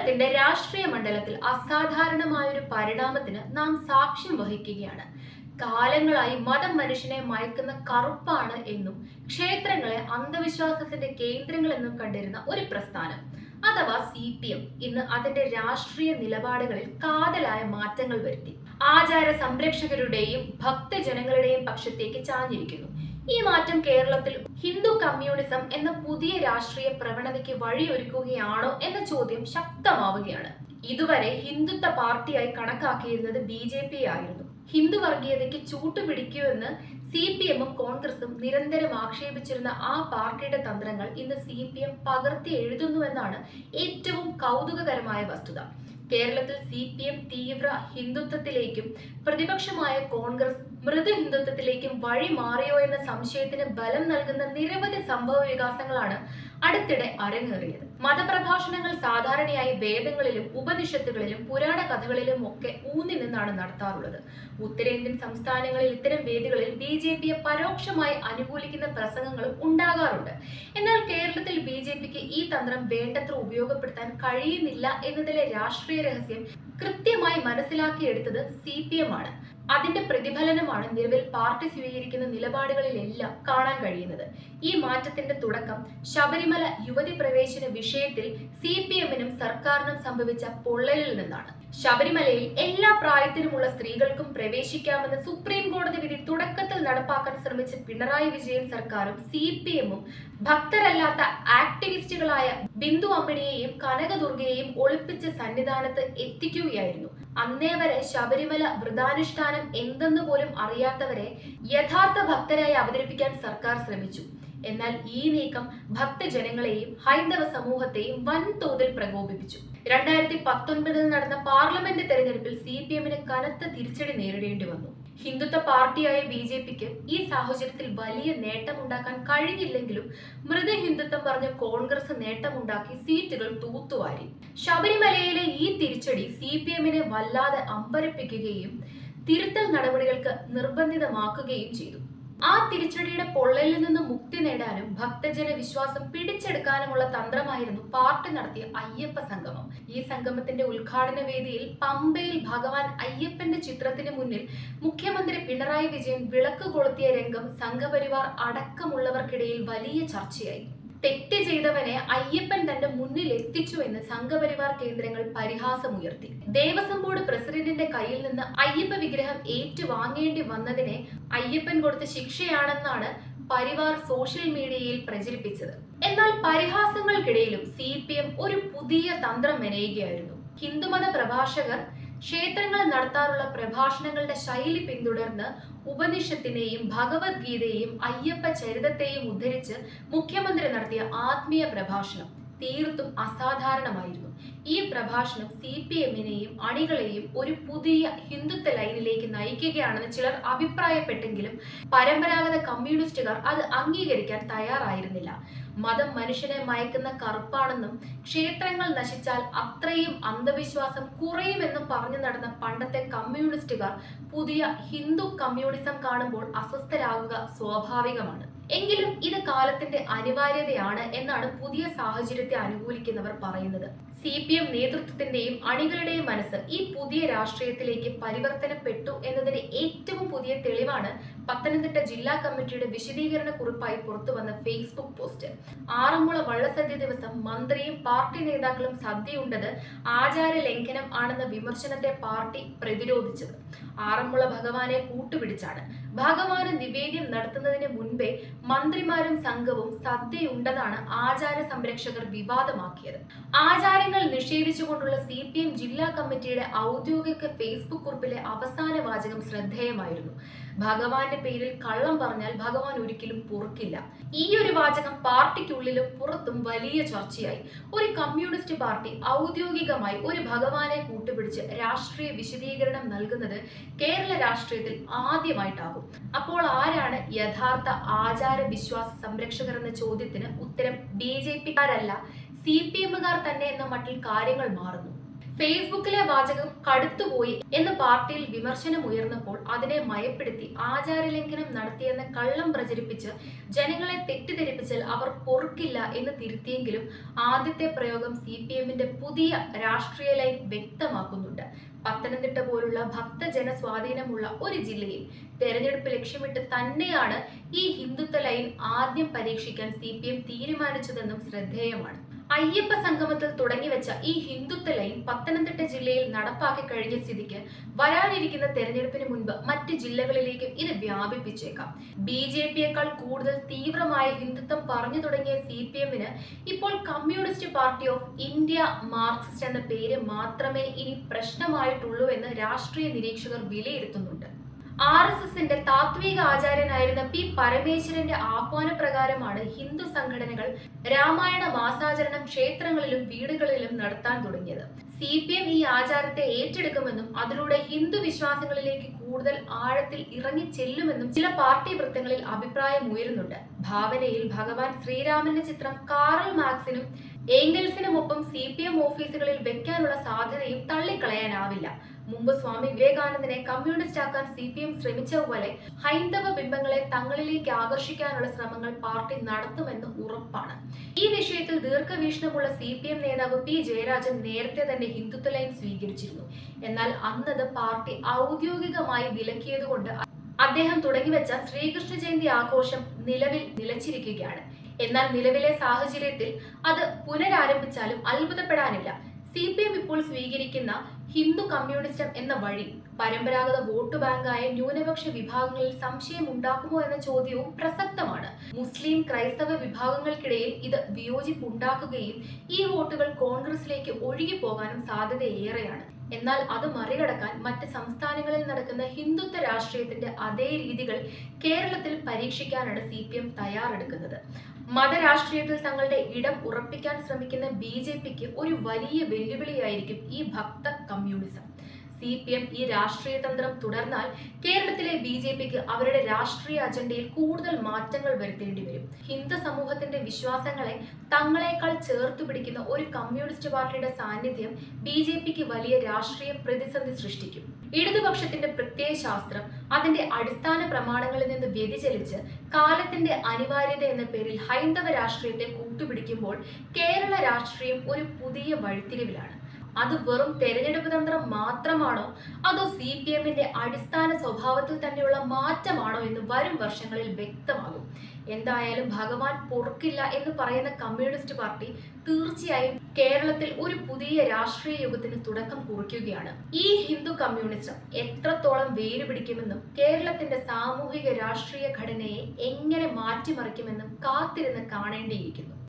കേരളത്തിന്റെ രാഷ്ട്രീയ മണ്ഡലത്തിൽ അസാധാരണമായൊരു പരിണാമത്തിന് നാം സാക്ഷ്യം വഹിക്കുകയാണ്. കാലങ്ങളായി മതം മനുഷ്യനെ മയക്കുന്ന കറുപ്പാണ് എന്നും ക്ഷേത്രങ്ങളെ അന്ധവിശ്വാസത്തിന്റെ കേന്ദ്രങ്ങൾ എന്നും കണ്ടിരുന്ന ഒരു പ്രസ്ഥാനം. അഥവാ സി പി എം ഇന്ന് അതിന്റെ രാഷ്ട്രീയ നിലപാടുകളിൽ കാതലായ മാറ്റങ്ങൾ വരുത്തി. ആചാര സംരക്ഷകരുടെയും ഭക്തജനങ്ങളുടെയും പക്ഷത്തേക്ക് ചാഞ്ഞിരിക്കുന്നു. ഈ മാറ്റം കേരളത്തിൽ ഹിന്ദു കമ്മ്യൂണിസം എന്ന പുതിയ രാഷ്ട്രീയ പ്രവണതയ്ക്ക് വഴിയൊരുക്കുകയാണോ എന്ന ചോദ്യം ശക്തമാവുകയാണ്. ഇതുവരെ ഹിന്ദുത്വ പാർട്ടിയായി കണക്കാക്കിയിരുന്നത് ബി ജെ പി ആയിരുന്നു. ഹിന്ദു വർഗീയതയ്ക്ക് ചൂട്ടുപിടിക്കുമെന്ന് സി പി എമ്മും കോൺഗ്രസും നിരന്തരം ആക്ഷേപിച്ചിരുന്ന ആ പാർട്ടിയുടെ തന്ത്രങ്ങൾ ഇന്ന് സി പി എം പകർത്തി എഴുതുന്നുവെന്നാണ് ഏറ്റവും കൗതുകകരമായ വസ്തുത. കേരളത്തിൽ സി പി എം തീവ്ര ഹിന്ദുത്വത്തിലേക്കും പ്രതിപക്ഷമായ കോൺഗ്രസ് മൃദു ഹിന്ദുത്വത്തിലേക്കും വഴി മാറിയോ എന്ന സംശയത്തിന് ബലം നൽകുന്ന നിരവധി സംഭവ വികാസങ്ങളാണ് അടുത്തിടെ അരങ്ങേറിയത്. മതപ്രഭാഷണങ്ങൾ സാധാരണയായി വേദങ്ങളിലും ഉപനിഷത്തുകളിലും പുരാണ കഥകളിലും ഒക്കെ ഊന്നി നിന്നാണ് നടത്താറുള്ളത്. ഉത്തരേന്ത്യൻ സംസ്ഥാനങ്ങളിൽ ഇത്തരം വേദികളിൽ ബി ജെ പിയെ പരോക്ഷമായി അനുകൂലിക്കുന്ന പ്രസംഗങ്ങളും ഉണ്ടാകാറുണ്ട്. എന്നാൽ കേരളത്തിൽ ബി ജെ പിക്ക് ഈ തന്ത്രം വേണ്ടത്ര ഉപയോഗപ്പെടുത്താൻ കഴിയുന്നില്ല എന്നതിലെ രാഷ്ട്രീയ രഹസ്യം കൃത്യമായി മനസ്സിലാക്കിയെടുത്തത് സി പി എം ആണ്. അതിന്റെ പ്രതിഫലനമാണ് നിലവിൽ പാർട്ടി സ്വീകരിക്കുന്ന നിലപാടുകളിലെല്ലാം കാണാൻ കഴിയുന്നത്. ഈ മാറ്റത്തിന്റെ തുടക്കം ശബരിമല യുവതി പ്രവേശന വിഷയത്തിൽ സി പി എമ്മിനും സർക്കാരിനും സംഭവിച്ച പൊള്ളലിൽ നിന്നാണ്. ശബരിമലയിൽ എല്ലാ പ്രായത്തിലുമുള്ള സ്ത്രീകൾക്കും പ്രവേശിക്കാമെന്ന സുപ്രീം കോടതി വിധി തുടക്കത്തിൽ നടപ്പാക്കാൻ ശ്രമിച്ച പിണറായി വിജയൻ സർക്കാരും സി പി എമ്മും ഭക്തരല്ലാത്ത ആക്ടിവിസ്റ്റുകളായ ബിന്ദു അമ്മിണിയെയും കനകദുർഗയെയും ഒളിപ്പിച്ച് സന്നിധാനത്ത് എത്തിക്കുകയായിരുന്നു. അന്നേ വരെ ശബരിമല വ്രതാനുഷ്ഠാനം എന്തെന്ന് പോലും അറിയാത്തവരെ യഥാർത്ഥ ഭക്തരായി അവതരിപ്പിക്കാൻ സർക്കാർ ശ്രമിച്ചു. എന്നാൽ ഈ നീക്കം ഭക്തജനങ്ങളെയും ഹൈന്ദവ സമൂഹത്തെയും വൻതോതിൽ പ്രകോപിപ്പിച്ചു. രണ്ടായിരത്തി പത്തൊൻപതിൽ നടന്ന പാർലമെന്റ് തെരഞ്ഞെടുപ്പിൽ സി പി എമ്മിന് കനത്ത തിരിച്ചടി നേരിടേണ്ടി വന്നു. ഹിന്ദുത്വ പാർട്ടിയായ ബി ജെ പിക്ക് ഈ സാഹചര്യത്തിൽ വലിയ നേട്ടമുണ്ടാക്കാൻ കഴിഞ്ഞില്ലെങ്കിലും മൃത ഹിന്ദുത്വം പറഞ്ഞ കോൺഗ്രസ് നേട്ടമുണ്ടാക്കി സീറ്റുകൾ തൂത്തുവാരി. ശബരിമലയിലെ ഈ തിരിച്ചടി സി പി എമ്മിനെ വല്ലാതെ അമ്പരപ്പിക്കുകയും തിരുത്തൽ നടപടികൾക്ക് നിർബന്ധിതമാക്കുകയും ചെയ്തു. ആ തിരിച്ചടിയുടെ പൊള്ളലിൽ നിന്ന് മുക്തി നേടാനും ഭക്തജന വിശ്വാസം പിടിച്ചെടുക്കാനുമുള്ള തന്ത്രമായിരുന്നു പാർട്ടി നടത്തിയ അയ്യപ്പ സംഗമം. ഈ സംഗമത്തിന്റെ ഉദ്ഘാടന വേദിയിൽ പമ്പയിൽ ഭഗവാൻ അയ്യപ്പന്റെ ചിത്രത്തിന് മുന്നിൽ മുഖ്യമന്ത്രി പിണറായി വിജയൻ വിളക്ക് കൊളുത്തിയ രംഗം സംഘപരിവാർ അടക്കമുള്ളവർക്കിടയിൽ വലിയ ചർച്ചയായി. തെറ്റ് ചെയ്തവനെ അയ്യപ്പൻ തന്റെ മുന്നിൽ എത്തിച്ചു എന്ന് സംഘപരിവാർ കേന്ദ്രങ്ങൾ പരിഹാസമുയർത്തി. ദേവസ്വം ബോർഡ് പ്രസിഡന്റിന്റെ കയ്യിൽ നിന്ന് അയ്യപ്പ വിഗ്രഹം ഏറ്റുവാങ്ങേണ്ടി വന്നതിനെ അയ്യപ്പൻ കൊടുത്ത ശിക്ഷയാണെന്നാണ് പരിവാർ സോഷ്യൽ മീഡിയയിൽ പ്രചരിപ്പിച്ചത്. എന്നാൽ പരിഹാസങ്ങൾക്കിടയിലും സി ഒരു പുതിയ തന്ത്രം മെനയുകയായിരുന്നു. ഹിന്ദുമത പ്രഭാഷകർ ക്ഷേത്രങ്ങളിൽ നടത്താറുള്ള പ്രഭാഷണങ്ങളുടെ ശൈലി പിന്തുടർന്ന് ഉപനിഷത്തിനെയും ഭഗവത്ഗീതയെയും അയ്യപ്പ ചരിതത്തെയും ഉദ്ധരിച്ച് മുഖ്യമന്ത്രി നടത്തിയ ആത്മീയ പ്രഭാഷണം. തീർത്തും അസാധാരണമായിരുന്നു. ഈ പ്രഭാഷണം സി പി എമ്മിനെയും അണികളെയും ഒരു പുതിയ ഹിന്ദുത്വ ലൈനിലേക്ക് നയിക്കുകയാണെന്ന് ചിലർ അഭിപ്രായപ്പെട്ടെങ്കിലും പരമ്പരാഗത കമ്മ്യൂണിസ്റ്റുകാർ അത് അംഗീകരിക്കാൻ തയ്യാറായിരുന്നില്ല. മതം മനുഷ്യനെ മയക്കുന്ന കറുപ്പാണെന്നും ക്ഷേത്രങ്ങൾ നശിച്ചാൽ അത്രയും അന്ധവിശ്വാസം കുറയുമെന്നും പറഞ്ഞു നടന്ന പണ്ടത്തെ കമ്മ്യൂണിസ്റ്റുകാർ പുതിയ ഹിന്ദു കമ്മ്യൂണിസം കാണുമ്പോൾ അസ്വസ്ഥരാകുക സ്വാഭാവികമാണ്. എങ്കിലും ഇത് കാലത്തിന്റെ അനിവാര്യതയാണ് എന്നാണ് പുതിയ സാഹചര്യത്തെ അനുകൂലിക്കുന്നവർ പറയുന്നത്. സി പി എം നേതൃത്വത്തിന്റെയും അണികളുടെയും മനസ്സ് ഈ പുതിയ രാഷ്ട്രീയത്തിലേക്ക് പരിവർത്തനപ്പെട്ടു എന്നതിന്റെ ഏറ്റവും പുതിയ തെളിവാണ് പത്തനംതിട്ട ജില്ലാ കമ്മിറ്റിയുടെ വിശദീകരണ കുറിപ്പായി പുറത്തുവന്ന ഫേസ്ബുക്ക് പോസ്റ്റ്. ആറന്മുള വള്ളസദ്യ ദിവസം മന്ത്രിയും പാർട്ടി നേതാക്കളും സദ്യയുണ്ടത് ആചാര ലംഘനം ആണെന്ന വിമർശനത്തെ പാർട്ടി പ്രതിരോധിച്ചത്. ആറന്മുള ഭഗവാനെ കൂട്ടുപിടിച്ചാണ്. ഭഗവാന് നിവേദ്യം നടത്തുന്നതിന് മുൻപേ മന്ത്രിമാരും സംഘവും സദ്യയുണ്ടെന്നാണ് ആചാര സംരക്ഷകർ വിവാദമാക്കിയത്. ആചാരങ്ങൾ നിഷേധിച്ചുകൊണ്ടുള്ള സി പി എം ജില്ലാ കമ്മിറ്റിയുടെ ഔദ്യോഗിക ഫേസ്ബുക്ക് കുറിപ്പിലെ അവസാന വാചകം ശ്രദ്ധേയമായിരുന്നു. ഭഗവാന്റെ പേരിൽ കള്ളം പറഞ്ഞാൽ ഭഗവാൻ ഒരിക്കലും പൊറുക്കില്ല. ഈ ഒരു വാചകം പാർട്ടിക്കുള്ളിലും പുറത്തും വലിയ ചർച്ചയായി. ഒരു കമ്മ്യൂണിസ്റ്റ് പാർട്ടി ഔദ്യോഗികമായി ഒരു ഭഗവാനെ കൂട്ടുപിടിച്ച് രാഷ്ട്രീയ വിശദീകരണം നൽകുന്നത് കേരള രാഷ്ട്രീയത്തിൽ ആദ്യമായിട്ടാകും. അപ്പോൾ ആരാണ് യഥാർത്ഥ ആചാര വിശ്വാസ സംരക്ഷകർ എന്ന ചോദ്യത്തിന് ഉത്തരം ബി ജെ പിക്കാരല്ല സി പി എമ്മുകാർ തന്നെ എന്ന മട്ടിൽ കാര്യങ്ങൾ മാറുന്നു. ഫേസ്ബുക്കിലെ വാചകം കടുത്തുപോയി എന്ന് പാർട്ടിയിൽ വിമർശനം ഉയർന്നപ്പോൾ അതിനെ മയപ്പെടുത്തി ആചാരലംഘനം നടത്തിയെന്ന കള്ളം പ്രചരിപ്പിച്ച് ജനങ്ങളെ തെറ്റിദ്ധരിപ്പിച്ചാൽ അവർ പൊറുക്കില്ല എന്ന് തിരുത്തിയെങ്കിലും ആദ്യത്തെ പ്രയോഗം സി പുതിയ രാഷ്ട്രീയ ലൈൻ വ്യക്തമാക്കുന്നുണ്ട് പോലുള്ള ഭക്തജന സ്വാധീനമുള്ള ഒരു ജില്ലയിൽ. തെരഞ്ഞെടുപ്പ് ലക്ഷ്യമിട്ട് തന്നെയാണ് ഈ ഹിന്ദുത്വ ലൈൻ ആദ്യം പരീക്ഷിക്കാൻ സി തീരുമാനിച്ചതെന്നും ശ്രദ്ധേയമാണ്. അയ്യപ്പ സംഗമത്തിൽ തുടങ്ങിവെച്ച ഈ ഹിന്ദുത്വ ലൈൻ പത്തനംതിട്ട ജില്ലയിൽ നടപ്പാക്കി കഴിഞ്ഞ സ്ഥിതിക്ക് വരാനിരിക്കുന്ന തെരഞ്ഞെടുപ്പിന് മുൻപ് മറ്റ് ജില്ലകളിലേക്കും ഇത് വ്യാപിപ്പിച്ചേക്കാം. ബി ജെ പിയേക്കാൾ കൂടുതൽ തീവ്രമായ ഹിന്ദുത്വം പറഞ്ഞു തുടങ്ങിയ സി പി എമ്മിന് ഇപ്പോൾ communist party of India Marxist എന്ന പേര് മാത്രമേ ഇനി പ്രശ്നമായിട്ടുള്ളൂ എന്ന് രാഷ്ട്രീയ നിരീക്ഷകർ വിലയിരുത്തുന്നുണ്ട്. ആർ എസ് എസിന്റെ താത്വിക ആചാര്യനായിരുന്ന പി പരമേശ്വരന്റെ ആഹ്വാനപ്രകാരമാണ് ഹിന്ദു സംഘടനകൾ രാമായണ മാസാചരണം ക്ഷേത്രങ്ങളിലും വീടുകളിലും നടത്താൻ തുടങ്ങിയത്. സി പി എം ഈ ആചാരത്തെ ഏറ്റെടുക്കുമെന്നും അതിലൂടെ ഹിന്ദു വിശ്വാസങ്ങളിലേക്ക് കൂടുതൽ ആഴത്തിൽ ഇറങ്ങി ചെല്ലുമെന്നും ചില പാർട്ടി വൃത്തങ്ങളിൽ അഭിപ്രായം ഉയരുന്നുണ്ട്. ഭാവനയിൽ ഭഗവാൻ ശ്രീരാമന്റെ ചിത്രം കാറൽ മാക്സിനും ഏംഗൽസിനുമൊപ്പം സി പി എം ഓഫീസുകളിൽ വെക്കാനുള്ള സാധ്യതയും തള്ളിക്കളയാനാവില്ല. മുമ്പ് സ്വാമി വിവേകാനന്ദനെ കമ്മ്യൂണിസ്റ്റ് ആക്കാൻ സി പി എം ശ്രമിച്ചതുപോലെ ഹൈന്ദവ ബിംബങ്ങളെ തങ്ങളിലേക്ക് ആകർഷിക്കാനുള്ള ശ്രമങ്ങൾ പാർട്ടി നടത്തുമെന്ന് ഉറപ്പാണ്. ഈ വിഷയത്തിൽ ദീർഘവീക്ഷണമുള്ള സി പി എം നേതാവ് പി ജയരാജൻ നേരത്തെ തന്നെ ഹിന്ദുത്വ ലൈൻ സ്വീകരിച്ചിരുന്നു. എന്നാൽ അന്നത് പാർട്ടി ഔദ്യോഗികമായി വിലക്കിയതുകൊണ്ട് അദ്ദേഹം തുടങ്ങിവെച്ച ശ്രീകൃഷ്ണ ജയന്തി ആഘോഷം നിലവിൽ നിലച്ചിരിക്കുകയാണ്. എന്നാൽ നിലവിലെ സാഹചര്യത്തിൽ അത് പുനരാരംഭിച്ചാലും അത്ഭുതപ്പെടാനില്ല. സി പി എം ഇപ്പോൾ സ്വീകരിക്കുന്ന ഹിന്ദു കമ്മ്യൂണിസ്റ്റം എന്ന വഴി പരമ്പരാഗത വോട്ട് ബാങ്കായ ന്യൂനപക്ഷ വിഭാഗങ്ങളിൽ സംശയം ഉണ്ടാക്കുമോ എന്ന ചോദ്യവും പ്രസക്തമാണ്. മുസ്ലിം ക്രൈസ്തവ വിഭാഗങ്ങൾക്കിടയിൽ ഇത് വിയോജിപ്പുണ്ടാക്കുകയും ഈ വോട്ടുകൾ കോൺഗ്രസിലേക്ക് ഒഴുകിപ്പോകാനും സാധ്യത ഏറെയാണ് എന്നാൽ അത് മറികടക്കാൻ മറ്റ് സംസ്ഥാനങ്ങളിൽ നടക്കുന്ന ഹിന്ദുത്വ രാഷ്ട്രീയത്തിന്റെ അതേ രീതികൾ കേരളത്തിൽ പരീക്ഷിക്കാനാണ് സി പി എം തയ്യാറെടുക്കുന്നത്. മതരാഷ്ട്രീയത്തിൽ തങ്ങളുടെ ഇടം ഉറപ്പിക്കാൻ ശ്രമിക്കുന്ന ബി ജെ പിക്ക് ഒരു വലിയ വെല്ലുവിളിയായിരിക്കും ഈ ഭക്ത കമ്മ്യൂണിസം. സി പി എം ഈ രാഷ്ട്രീയ തന്ത്രം തുടർന്നാൽ കേരളത്തിലെ ബി ജെ പിക്ക് അവരുടെ രാഷ്ട്രീയ അജണ്ടയിൽ കൂടുതൽ മാറ്റങ്ങൾ വരുത്തേണ്ടി വരും. ഹിന്ദു സമൂഹത്തിന്റെ വിശ്വാസങ്ങളെ തങ്ങളെക്കാൾ ചേർത്തു പിടിക്കുന്ന ഒരു കമ്മ്യൂണിസ്റ്റ് പാർട്ടിയുടെ സാന്നിധ്യം ബി ജെ പിക്ക് വലിയ രാഷ്ട്രീയ പ്രതിസന്ധി സൃഷ്ടിക്കും. ഇടതുപക്ഷത്തിന്റെ പ്രത്യയശാസ്ത്രം അതിന്റെ അടിസ്ഥാന പ്രമാണങ്ങളിൽ നിന്ന് വ്യതിചലിച്ച് കാലത്തിന്റെ അനിവാര്യത എന്ന പേരിൽ ഹൈന്ദവ രാഷ്ട്രീയത്തെ കൂട്ടുപിടിക്കുമ്പോൾ കേരള രാഷ്ട്രീയം ഒരു പുതിയ വഴിത്തിരിവിലാണ്. അത് വെറും തെരഞ്ഞെടുപ്പ് തന്ത്രം മാത്രമാണോ? അതോ സി പി എമ്മിന്റെ അടിസ്ഥാന സ്വഭാവത്തിൽ തന്നെയുള്ള മാറ്റമാണോ എന്ന് വരും വർഷങ്ങളിൽ വ്യക്തമാകും. എന്തായാലും ഭഗവാൻ പൊറുക്കില്ല എന്ന് പറയുന്ന കമ്മ്യൂണിസ്റ്റ് പാർട്ടി തീർച്ചയായും കേരളത്തിൽ ഒരു പുതിയ രാഷ്ട്രീയ യുഗത്തിന് തുടക്കം കുറിക്കുകയാണ്. ഈ ഹിന്ദു കമ്മ്യൂണിസം എത്രത്തോളം വേരുപിടിക്കുമെന്നും കേരളത്തിന്റെ സാമൂഹിക രാഷ്ട്രീയ ഘടനയെ എങ്ങനെ മാറ്റിമറിക്കുമെന്നും കാത്തിരുന്ന് കാണേണ്ടിയിരിക്കുന്നു.